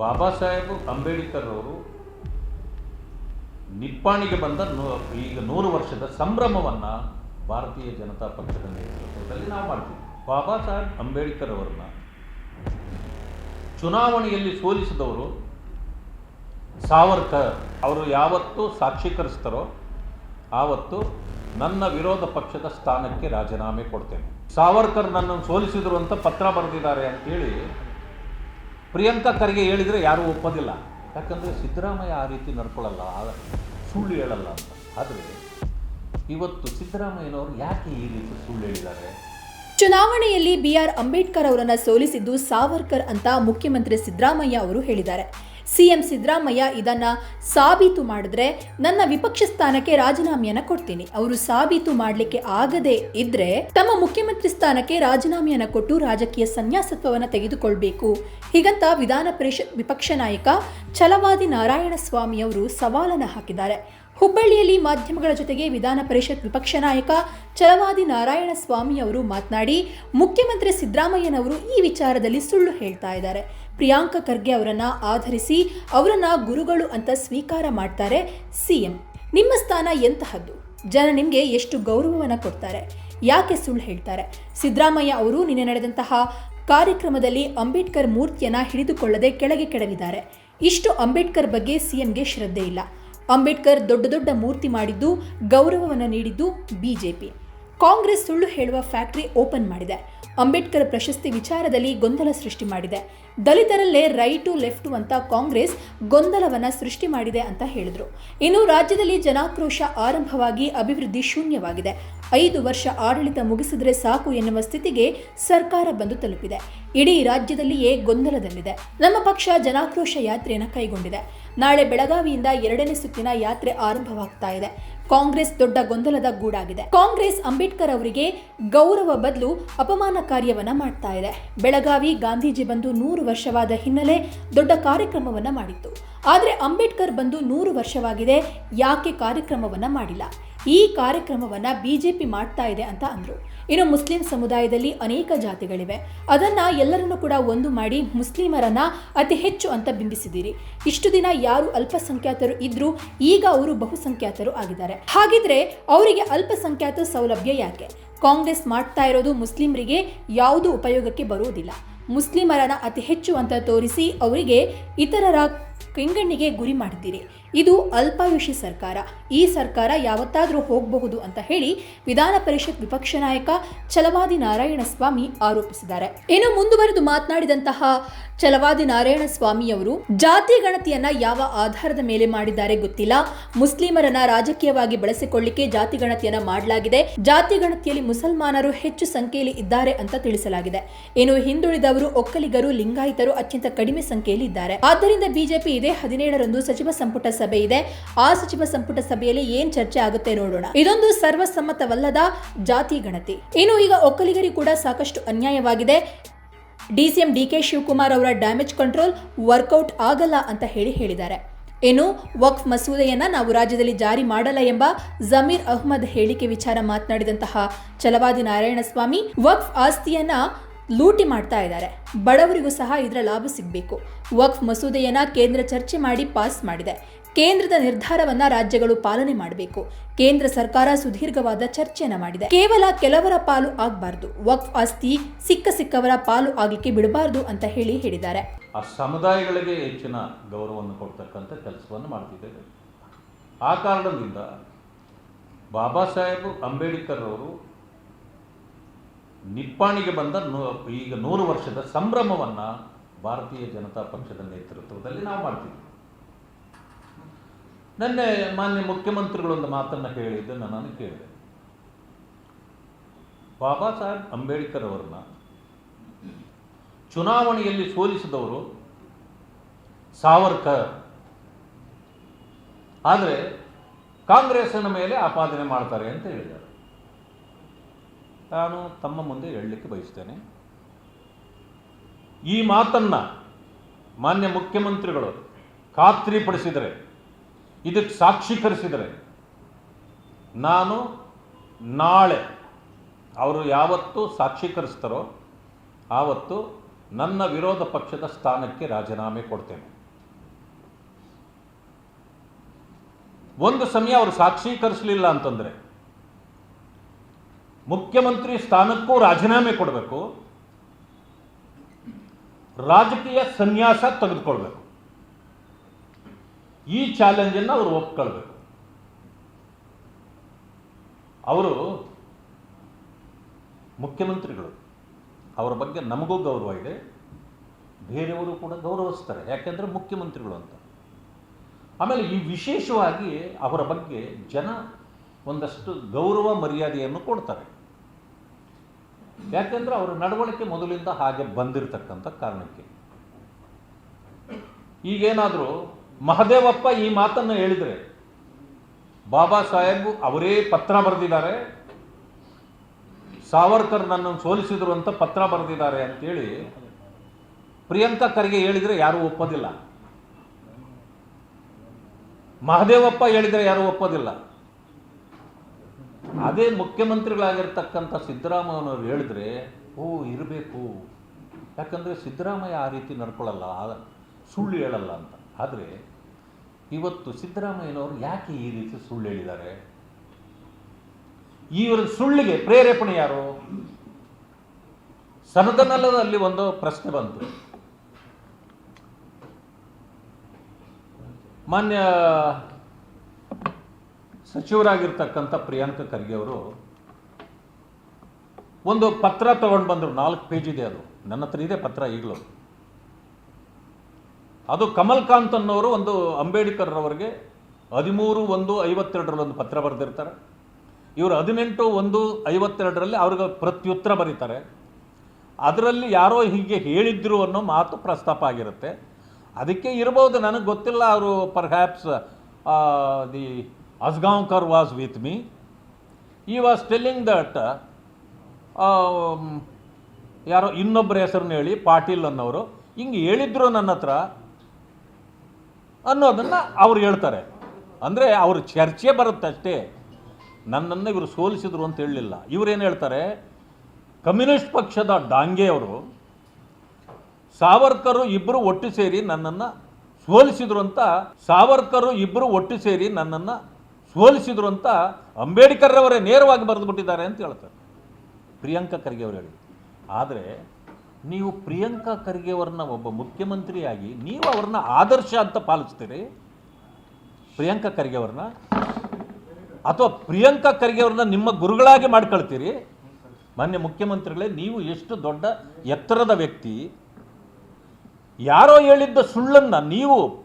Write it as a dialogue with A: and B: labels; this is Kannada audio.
A: ಬಾಬಾ ಸಾಹೇಬ್ ಅಂಬೇಡ್ಕರ್ ಅವರು ನಿಪ್ಪಾಣಿಗೆ ಬಂದ ಈಗ ನೂರು ವರ್ಷದ ಸಂಭ್ರಮವನ್ನು ಭಾರತೀಯ ಜನತಾ ಪಕ್ಷದ ನೇತೃತ್ವದಲ್ಲಿ ನಾವು ಮಾಡ್ತೀವಿ. ಬಾಬಾ ಸಾಹೇಬ್ ಅಂಬೇಡ್ಕರ್ ಅವರನ್ನ ಚುನಾವಣೆಯಲ್ಲಿ ಸೋಲಿಸಿದವರು ಸಾವರ್ಕರ್. ಅವರು ಯಾವತ್ತು ಸಾಕ್ಷೀಕರಿಸ್ತಾರೋ ಆವತ್ತು ನನ್ನ ವಿರೋಧ ಪಕ್ಷದ ಸ್ಥಾನಕ್ಕೆ ರಾಜೀನಾಮೆ ಕೊಡ್ತೇನೆ. ಸಾವರ್ಕರ್ ನನ್ನನ್ನು ಸೋಲಿಸಿದ್ರು ಅಂತ ಪತ್ರ ಬರೆದಿದ್ದಾರೆ ಅಂತೇಳಿ ಪ್ರಿಯಾಂಕಾ ಖರ್ಗೆ ಹೇಳಿದರೆ ಯಾರೂ ಒಪ್ಪೋದಿಲ್ಲ. ಯಾಕಂದರೆ ಸಿದ್ದರಾಮಯ್ಯ ಆ ರೀತಿ ನಡ್ಕೊಳ್ಳಲ್ಲ ಸುಳ್ಳು ಹೇಳಲ್ಲ ಅಂತ. ಆದರೆ ಇವತ್ತು ಸಿದ್ದರಾಮಯ್ಯನವರು ಯಾಕೆ ಈ ರೀತಿ ಸುಳ್ಳು ಹೇಳಿದ್ದಾರೆ?
B: ಚುನಾವಣೆಯಲ್ಲಿ ಬಿಆರ್ ಅಂಬೇಡ್ಕರ್ ಅವರನ್ನು ಸೋಲಿಸಿದ್ದು ಸಾವರ್ಕರ್ ಅಂತ ಮುಖ್ಯಮಂತ್ರಿ ಸಿದ್ದರಾಮಯ್ಯ ಅವರು ಹೇಳಿದ್ದಾರೆ. ಸಿಎಂ ಸಿದ್ದರಾಮಯ್ಯ ಇದನ್ನು ಸಾಬೀತು ಮಾಡಿದ್ರೆ ನನ್ನ ವಿಪಕ್ಷ ಸ್ಥಾನಕ್ಕೆ ರಾಜೀನಾಮೆಯನ್ನು ಕೊಡ್ತೀನಿ. ಅವರು ಸಾಬೀತು ಮಾಡಲಿಕ್ಕೆ ಆಗದೆ ಇದ್ರೆ ತಮ್ಮ ಮುಖ್ಯಮಂತ್ರಿ ಸ್ಥಾನಕ್ಕೆ ರಾಜೀನಾಮೆಯನ್ನು ಕೊಟ್ಟು ರಾಜಕೀಯ ಸನ್ಯಾಸತ್ವವನ್ನು ತೆಗೆದುಕೊಳ್ಬೇಕು. ಹೀಗಂತ ವಿಧಾನ ಪರಿಷತ್ ವಿಪಕ್ಷ ನಾಯಕ ಛಲವಾದಿ ನಾರಾಯಣ ಸ್ವಾಮಿ ಅವರು ಸವಾಲನ್ನು ಹಾಕಿದ್ದಾರೆ. ಹುಬ್ಬಳ್ಳಿಯಲ್ಲಿ ಮಾಧ್ಯಮಗಳ ಜೊತೆಗೆ ವಿಧಾನ ಪರಿಷತ್ ವಿಪಕ್ಷ ನಾಯಕ ಚಲವಾದಿ ನಾರಾಯಣ ಸ್ವಾಮಿ ಅವರು ಮಾತನಾಡಿ ಮುಖ್ಯಮಂತ್ರಿ ಸಿದ್ದರಾಮಯ್ಯನವರು ಈ ವಿಚಾರದಲ್ಲಿ ಸುಳ್ಳು ಹೇಳ್ತಾ ಇದ್ದಾರೆ. ಪ್ರಿಯಾಂಕಾ ಖರ್ಗೆ ಅವರನ್ನು ಆಧರಿಸಿ ಅವರನ್ನು ಗುರುಗಳು ಅಂತ ಸ್ವೀಕಾರ ಮಾಡ್ತಾರೆ ಸಿಎಂ. ನಿಮ್ಮ ಸ್ಥಾನ ಎಂತಹದ್ದು? ಜನ ನಿಮಗೆ ಎಷ್ಟು ಗೌರವವನ್ನು ಕೊಡ್ತಾರೆ? ಯಾಕೆ ಸುಳ್ಳು ಹೇಳ್ತಾರೆ? ಸಿದ್ದರಾಮಯ್ಯ ಅವರು ನಿನ್ನೆ ನಡೆದಂತಹ ಕಾರ್ಯಕ್ರಮದಲ್ಲಿ ಅಂಬೇಡ್ಕರ್ ಮೂರ್ತಿಯನ್ನ ಹಿಡಿದುಕೊಳ್ಳದೆ ಕೆಳಗೆ ಕೆಡವಿದ್ದಾರೆ. ಇಷ್ಟು ಅಂಬೇಡ್ಕರ್ ಬಗ್ಗೆ ಸಿಎಂಗೆ ಶ್ರದ್ಧೆ ಇಲ್ಲ. ಅಂಬೇಡ್ಕರ್ ದೊಡ್ಡ ದೊಡ್ಡ ಮೂರ್ತಿ ಮಾಡಿದ್ದು, ಗೌರವವನ್ನು ನೀಡಿದ್ದು ಬಿಜೆಪಿ. ಕಾಂಗ್ರೆಸ್ ಸುಳ್ಳು ಹೇಳುವ ಫ್ಯಾಕ್ಟರಿ ಓಪನ್ ಮಾಡಿದೆ. ಅಂಬೇಡ್ಕರ್ ಪ್ರಶಸ್ತಿ ವಿಚಾರದಲ್ಲಿ ಗೊಂದಲ ಸೃಷ್ಟಿ ಮಾಡಿದೆ. ದಲಿತರಲ್ಲೇ ರೈಟು ಲೆಫ್ಟು ಅಂತ ಕಾಂಗ್ರೆಸ್ ಗೊಂದಲವನ್ನ ಸೃಷ್ಟಿ ಮಾಡಿದೆ ಅಂತ ಹೇಳಿದ್ರು. ಇನ್ನು ರಾಜ್ಯದಲ್ಲಿ ಜನಾಕ್ರೋಶ ಆರಂಭವಾಗಿ ಅಭಿವೃದ್ಧಿ ಶೂನ್ಯವಾಗಿದೆ. ಐದು ವರ್ಷ ಆಡಳಿತ ಮುಗಿಸಿದ್ರೆ ಸಾಕು ಎನ್ನುವ ಸ್ಥಿತಿಗೆ ಸರ್ಕಾರ ಬಂದು ತಲುಪಿದೆ. ಇಡೀ ರಾಜ್ಯದಲ್ಲಿಯೇ ಗೊಂದಲದಲ್ಲಿದೆ. ನಮ್ಮ ಪಕ್ಷ ಜನಾಕ್ರೋಶ ಯಾತ್ರೆಯನ್ನು ಕೈಗೊಂಡಿದೆ. ನಾಳೆ ಬೆಳಗಾವಿಯಿಂದ ಎರಡನೇ ಸುತ್ತಿನ ಯಾತ್ರೆ ಆರಂಭವಾಗ್ತಾ ಇದೆ. ಕಾಂಗ್ರೆಸ್ ದೊಡ್ಡ ಗೊಂದಲದ ಗೂಡಾಗಿದೆ. ಕಾಂಗ್ರೆಸ್ ಅಂಬೇಡ್ಕರ್ ಅವರಿಗೆ ಗೌರವ ಬದಲು ಅಪಮಾನ ಕಾರ್ಯವನ್ನ ಮಾಡ್ತಾ ಇದೆ. ಬೆಳಗಾವಿ ಗಾಂಧೀಜಿ ಬಂದು ನೂರು ವರ್ಷವಾದ ಹಿನ್ನೆಲೆ ದೊಡ್ಡ ಕಾರ್ಯಕ್ರಮವನ್ನ ಮಾಡಿತ್ತು. ಆದರೆ ಅಂಬೇಡ್ಕರ್ ಬಂದು ನೂರು ವರ್ಷವಾಗಿದೆ, ಯಾಕೆ ಕಾರ್ಯಕ್ರಮವನ್ನ ಮಾಡಿಲ್ಲ? ಈ ಕಾರ್ಯಕ್ರಮವನ್ನ ಬಿಜೆಪಿ ಮಾಡ್ತಾ ಇದೆ ಅಂತ ಅಂದರು. ಇನ್ನು ಮುಸ್ಲಿಂ ಸಮುದಾಯದಲ್ಲಿ ಅನೇಕ ಜಾತಿಗಳಿವೆ. ಅದನ್ನು ಎಲ್ಲರನ್ನು ಕೂಡ ಒಂದು ಮಾಡಿ ಮುಸ್ಲಿಮರನ್ನ ಅತಿ ಹೆಚ್ಚು ಅಂತ ಬಿಂಬಿಸಿದ್ದೀರಿ. ಇಷ್ಟು ದಿನ ಯಾರು ಅಲ್ಪಸಂಖ್ಯಾತರು ಇದ್ದರೂ ಈಗ ಅವರು ಬಹುಸಂಖ್ಯಾತರು ಆಗಿದ್ದಾರೆ. ಹಾಗಿದ್ರೆ ಅವರಿಗೆ ಅಲ್ಪಸಂಖ್ಯಾತ ಸೌಲಭ್ಯ ಯಾಕೆ? ಕಾಂಗ್ರೆಸ್ ಮಾಡ್ತಾ ಇರೋದು ಮುಸ್ಲಿಮರಿಗೆ ಯಾವುದೂ ಉಪಯೋಗಕ್ಕೆ ಬರುವುದಿಲ್ಲ. ಮುಸ್ಲಿಮರನ್ನ ಅತಿ ಹೆಚ್ಚು ಅಂತ ತೋರಿಸಿ ಅವರಿಗೆ ಇತರರ ಕೆಂಗಣ್ಣಿಗೆ ಗುರಿ ಮಾಡಿದ್ದೀರಿ. ಇದು ಅಲ್ಪಾಯುಷಿ ಸರ್ಕಾರ. ಈ ಸರ್ಕಾರ ಯಾವತ್ತಾದರೂ ಹೋಗಬಹುದು ಅಂತ ಹೇಳಿ ವಿಧಾನ ಪರಿಷತ್ ವಿಪಕ್ಷ ನಾಯಕ ಚಲವಾದಿ ನಾರಾಯಣಸ್ವಾಮಿ ಆರೋಪಿಸಿದ್ದಾರೆ. ಇನ್ನು ಮುಂದುವರೆದು ಮಾತನಾಡಿದಂತಹ ಚಲವಾದಿ ನಾರಾಯಣ ಸ್ವಾಮಿಯವರು ಜಾತಿ ಗಣತಿಯನ್ನ ಯಾವ ಆಧಾರದ ಮೇಲೆ ಮಾಡಿದ್ದಾರೆ ಗೊತ್ತಿಲ್ಲ. ಮುಸ್ಲಿಮರನ್ನ ರಾಜಕೀಯವಾಗಿ ಬಳಸಿಕೊಳ್ಳಿಕ್ಕೆ ಜಾತಿ ಗಣತಿಯನ್ನ ಮಾಡಲಾಗಿದೆ. ಜಾತಿ ಗಣತಿಯಲ್ಲಿ ಮುಸಲ್ಮಾನರು ಹೆಚ್ಚು ಸಂಖ್ಯೆಯಲ್ಲಿ ಇದ್ದಾರೆ ಅಂತ ತಿಳಿಸಲಾಗಿದೆ. ಇನ್ನು ಹಿಂದುಳಿದವರು ಒಕ್ಕಲಿಗರು, ಲಿಂಗಾಯಿತರು ಅತ್ಯಂತ ಕಡಿಮೆ ಸಂಖ್ಯೆಯಲ್ಲಿ ಇದ್ದಾರೆ. ಆದ್ದರಿಂದ ಬಿಜೆಪಿ ಇದೇ ಹದಿನೇಳರಂದು ಸಚಿವ ಸಂಪುಟ ಸಭೆ ಇದೆ. ಆ ಸಚಿವ ಸಂಪುಟ ಸಭೆಯಲ್ಲಿ ಏನ್ ಚರ್ಚೆ ಆಗುತ್ತೆ ನೋಡೋಣ. ಇದೊಂದು ಸರ್ವಸಮ್ಮತವಲ್ಲದ ಜಾತಿ ಗಣತಿ. ಇನ್ನು ಈಗ ಒಕ್ಕಲಿಗರಿಗೆ ಕೂಡ ಸಾಕಷ್ಟು ಅನ್ಯಾಯವಾಗಿದೆ. ಡಿಸಿಎಂ ಡಿ ಕೆ ಶಿವಕುಮಾರ್ ಅವರ ಡ್ಯಾಮೇಜ್ ಕಂಟ್ರೋಲ್ ವರ್ಕೌಟ್ ಆಗಲ್ಲ ಅಂತ ಹೇಳಿ ಹೇಳಿದ್ದಾರೆ. ಇನ್ನು ವಕ್ಫ್ ಮಸೂದೆಯನ್ನ ನಾವು ರಾಜ್ಯದಲ್ಲಿ ಜಾರಿ ಮಾಡಲ್ಲ ಎಂಬ ಜಮೀರ್ ಅಹ್ಮದ್ ಹೇಳಿಕೆ ವಿಚಾರ ಮಾತನಾಡಿದಂತಹ ಛಲವಾದಿ ನಾರಾಯಣಸ್ವಾಮಿ, ವಕ್ಫ್ ಆಸ್ತಿಯನ್ನ ಲೂಟಿ ಮಾಡ್ತಾ ಇದ್ದಾರೆ. ಬಡವರಿಗೂ ಸಹ ಇದರ ಲಾಭ ಸಿಗಬೇಕು. ವಕ್ಫ್ ಮಸೂದೆಯನ್ನ ಕೇಂದ್ರ ಚರ್ಚೆ ಮಾಡಿ ಪಾಸ್ ಮಾಡಿದೆ. ಕೇಂದ್ರದ ನಿರ್ಧಾರವನ್ನ ರಾಜ್ಯಗಳು ಪಾಲನೆ ಮಾಡಬೇಕು. ಕೇಂದ್ರ ಸರ್ಕಾರ ಸುದೀರ್ಘವಾದ ಚರ್ಚೆಯನ್ನ ಮಾಡಿದೆ. ಕೇವಲ ಕೆಲವರ ಪಾಲು ಆಗಬಾರದು. ವಕ್ಫ್ ಆಸ್ತಿ ಸಿಕ್ಕ ಸಿಕ್ಕವರ ಪಾಲು ಆಗಲಿಕ್ಕೆ ಬಿಡಬಾರ್ದು ಅಂತ ಹೇಳಿ ಹೇಳಿದ್ದಾರೆ.
A: ಆ ಸಮುದಾಯಗಳಿಗೆ ಹೆಚ್ಚಿನ ಗೌರವವನ್ನು ಕೊಡ್ತಕ್ಕಂಥ ಕೆಲಸವನ್ನು ಮಾಡ್ತಿದ್ದೇವೆ. ಆ ಕಾರಣದಿಂದ ಬಾಬಾ ಸಾಹೇಬ್ ಅಂಬೇಡ್ಕರ್ ಅವರು ನಿಪ್ಪಾಣಿಗೆ ಬಂದ ಈಗ ನೂರು ವರ್ಷದ ಸಂಭ್ರಮವನ್ನು ಭಾರತೀಯ ಜನತಾ ಪಕ್ಷದ ನೇತೃತ್ವದಲ್ಲಿ ನಾವು ಮಾಡ್ತೀವಿ. ನಿನ್ನೆ ಮಾನ್ಯ ಮುಖ್ಯಮಂತ್ರಿಗಳೊಂದು ಮಾತನ್ನು ಹೇಳಿದ್ದು ನಾನು ಕೇಳಿದೆ. ಬಾಬಾ ಸಾಹೇಬ್ ಅಂಬೇಡ್ಕರ್ ಅವರನ್ನ ಚುನಾವಣೆಯಲ್ಲಿ ಸೋಲಿಸಿದವರು ಸಾವರ್ಕರ್. ಆದರೆ ಕಾಂಗ್ರೆಸ್ಸಿನ ಮೇಲೆ ಆಪಾದನೆ ಮಾಡ್ತಾರೆ ಅಂತ ಹೇಳಿದ್ದಾರೆ. ನಾನು ತಮ್ಮ ಮುಂದೆ ಹೇಳಲಿಕ್ಕೆ ಬಯಸ್ತೇನೆ ಈ ಮಾತನ್ನು ಮಾನ್ಯ ಮುಖ್ಯಮಂತ್ರಿಗಳು ಖಾತ್ರಿಪಡಿಸಿದರೆ, ಇದಕ್ಕೆ ಸಾಕ್ಷೀಕರಿಸಿದರೆ, ನಾನು ನಾಳೆ ಅವರು ಯಾವತ್ತು ಸಾಕ್ಷೀಕರಿಸ್ತಾರೋ ಆವತ್ತು ನನ್ನ ವಿರೋಧ ಪಕ್ಷದ ಸ್ಥಾನಕ್ಕೆ ರಾಜೀನಾಮೆ ಕೊಡ್ತೇನೆ. ಒಂದು ಸಮಯ ಅವರು ಸಾಕ್ಷೀಕರಿಸಲಿಲ್ಲ ಅಂತಂದ್ರೆ ಮುಖ್ಯಮಂತ್ರಿ ಸ್ಥಾನಕ್ಕೂ ರಾಜೀನಾಮೆ ಕೊಡಬೇಕು. ರಾಜಕೀಯ ಸನ್ಯಾಸ ತೆಗೆದುಕೊಳ್ಬೇಕು. ಈ ಚಾಲೆಂಜನ್ನು ಅವರು ಒಪ್ಕೊಳ್ಬೇಕು. ಅವರು ಮುಖ್ಯಮಂತ್ರಿಗಳು. ಅವರ ಬಗ್ಗೆ ನಮಗೂ ಗೌರವ ಇದೆ. ಬೇರೆಯವರು ಕೂಡ ಗೌರವಿಸ್ತಾರೆ. ಯಾಕೆಂದರೆ ಮುಖ್ಯಮಂತ್ರಿಗಳು ಅಂತ. ಆಮೇಲೆ ಈ ವಿಶೇಷವಾಗಿ ಅವರ ಬಗ್ಗೆ ಜನ ಒಂದಷ್ಟು ಗೌರವ ಮರ್ಯಾದೆಯನ್ನು ಕೊಡ್ತಾರೆ. ಯಾಕೆಂದ್ರೆ ಅವರ ನಡವಳಿಕೆ ಮೊದಲಿಂದ ಹಾಗೆ ಬಂದಿರತಕ್ಕಂಥ ಕಾರಣಕ್ಕೆ. ಈಗೇನಾದರೂ ಮಹದೇವಪ್ಪ ಈ ಮಾತನ್ನು ಹೇಳಿದರೆ, ಬಾಬಾ ಸಾಹೇಬ್ ಅವರೇ ಪತ್ರ ಬರೆದಿದ್ದಾರೆ, ಸಾವರ್ಕರ್ ನನ್ನನ್ನು ಸೋಲಿಸಿದ್ರು ಅಂತ ಪತ್ರ ಬರೆದಿದ್ದಾರೆ ಅಂತೇಳಿ ಪ್ರಿಯಾಂಕಾ ಖರ್ಗೆ ಹೇಳಿದರೆ ಯಾರೂ ಒಪ್ಪೋದಿಲ್ಲ. ಮಹದೇವಪ್ಪ ಹೇಳಿದರೆ ಯಾರೂ ಒಪ್ಪೋದಿಲ್ಲ. ಅದೇ ಮುಖ್ಯಮಂತ್ರಿಗಳಾಗಿರ್ತಕ್ಕಂಥ ಸಿದ್ದರಾಮಯ್ಯನವರು ಹೇಳಿದ್ರೆ, ಓ, ಇರಬೇಕು. ಯಾಕಂದರೆ ಸಿದ್ದರಾಮಯ್ಯ ಆ ರೀತಿ ನಡ್ಕೊಳ್ಳಲ್ಲ ಸುಳ್ಳು ಹೇಳಲ್ಲ ಅಂತ. ಆದರೆ ಇವತ್ತು ಸಿದ್ದರಾಮಯ್ಯನವರು ಯಾಕೆ ಈ ರೀತಿ ಸುಳ್ಳು ಹೇಳಿದ್ದಾರೆ? ಇವರ ಸುಳ್ಳಿಗೆ ಪ್ರೇರೇಪಣೆ ಯಾರು? ಸನದನಲ್ಲದಲ್ಲಿ ಒಂದು ಪ್ರಶ್ನೆ ಬಂತು. ಮಾನ್ಯ ಸಚಿವರಾಗಿರ್ತಕ್ಕಂಥ ಪ್ರಿಯಾಂಕ ಖರ್ಗೆ ಅವರು ಒಂದು ಪತ್ರ ತಗೊಂಡು ಬಂದರು. ನಾಲ್ಕು ಪೇಜ್ ಇದೆ ಅದು. ನನ್ನ ಹತ್ರ ಇದೆ ಪತ್ರ ಈಗಲೂ. ಅದು ಕಮಲ್ಕಾಂತ್ ಅನ್ನೋರು ಒಂದು ಅಂಬೇಡ್ಕರ್ ಅವರಿಗೆ ಹದಿಮೂರು ಒಂದು ಐವತ್ತೆರಡರಲ್ಲಿ ಒಂದು ಪತ್ರ ಬರೆದಿರ್ತಾರೆ. ಇವರು ಹದಿನೆಂಟು ಒಂದು ಐವತ್ತೆರಡರಲ್ಲಿ ಅವ್ರಿಗೆ ಪ್ರತ್ಯುತ್ತರ ಬರೀತಾರೆ. ಅದರಲ್ಲಿ ಯಾರೋ ಹೀಗೆ ಹೇಳಿದ್ರು ಅನ್ನೋ ಮಾತು ಪ್ರಸ್ತಾಪ ಆಗಿರುತ್ತೆ. ಅದಕ್ಕೆ ಇರ್ಬೋದು, ನನಗೆ ಗೊತ್ತಿಲ್ಲ, ಅವರು perhaps the Asgaonkar was with me ಈ ವಾಸ್ ಟೆಲ್ಲಿಂಗ್ ದಟ್ ಯಾರೋ ಇನ್ನೊಬ್ಬರ ಹೆಸರನ್ನ ಹೇಳಿ, ಪಾಟೀಲ್ ಅನ್ನೋರು, ಹಿಂಗೆ ಹೇಳಿದ್ರು ನನ್ನ ಹತ್ರ ಅನ್ನೋದನ್ನು ಅವ್ರು ಹೇಳ್ತಾರೆ. ಅಂದರೆ ಅವ್ರ ಚರ್ಚೆ ಬರುತ್ತೆ ಅಷ್ಟೇ. ನನ್ನನ್ನು ಇವರು ಸೋಲಿಸಿದ್ರು ಅಂತ ಹೇಳಲಿಲ್ಲ. ಇವರೇನು ಹೇಳ್ತಾರೆ, ಕಮ್ಯುನಿಸ್ಟ್ ಪಕ್ಷದ ಡಾಂಗೆ ಅವರು, ಸಾವರ್ಕರು ಇಬ್ಬರು ಒಟ್ಟು ಸೇರಿ ನನ್ನನ್ನು ಸೋಲಿಸಿದ್ರು ಅಂತ, ಸಾವರ್ಕರು ಇಬ್ಬರು ಒಟ್ಟು ಸೇರಿ ನನ್ನನ್ನು ಸೋಲಿಸಿದ್ರು ಅಂತ ಅಂಬೇಡ್ಕರ್ ಅವರೇ ನೇರವಾಗಿ ಬರೆದುಬಿಟ್ಟಿದ್ದಾರೆ ಅಂತ ಹೇಳ್ತಾರೆ. ಪ್ರಿಯಾಂಕಾ ಖರ್ಗೆ ಅವರು ಹೇಳಿ ಆದರೆ ನೀವು ಪ್ರಿಯಾಂಕಾ ಖರ್ಗೆ ಅವರನ್ನ ಒಬ್ಬ ಮುಖ್ಯಮಂತ್ರಿಯಾಗಿ ನೀವು ಅವ್ರನ್ನ ಆದರ್ಶ ಅಂತ ಪಾಲಿಸ್ತೀರಿ? ಪ್ರಿಯಾಂಕಾ ಖರ್ಗೆ ಅವ್ರನ್ನ? ಅಥವಾ ಪ್ರಿಯಾಂಕಾ ಖರ್ಗೆ ಅವ್ರನ್ನ ನಿಮ್ಮ ಗುರುಗಳಾಗಿ ಮಾಡ್ಕೊಳ್ತೀರಿ? ಮಾನ್ಯ ಮುಖ್ಯಮಂತ್ರಿಗಳೇ, ನೀವು ಎಷ್ಟು ದೊಡ್ಡ ಎತ್ತರದ ವ್ಯಕ್ತಿ. ಯಾರೋ ಹೇಳಿದ್ದ ಸುಳ್ಳನ್ನು ನೀವು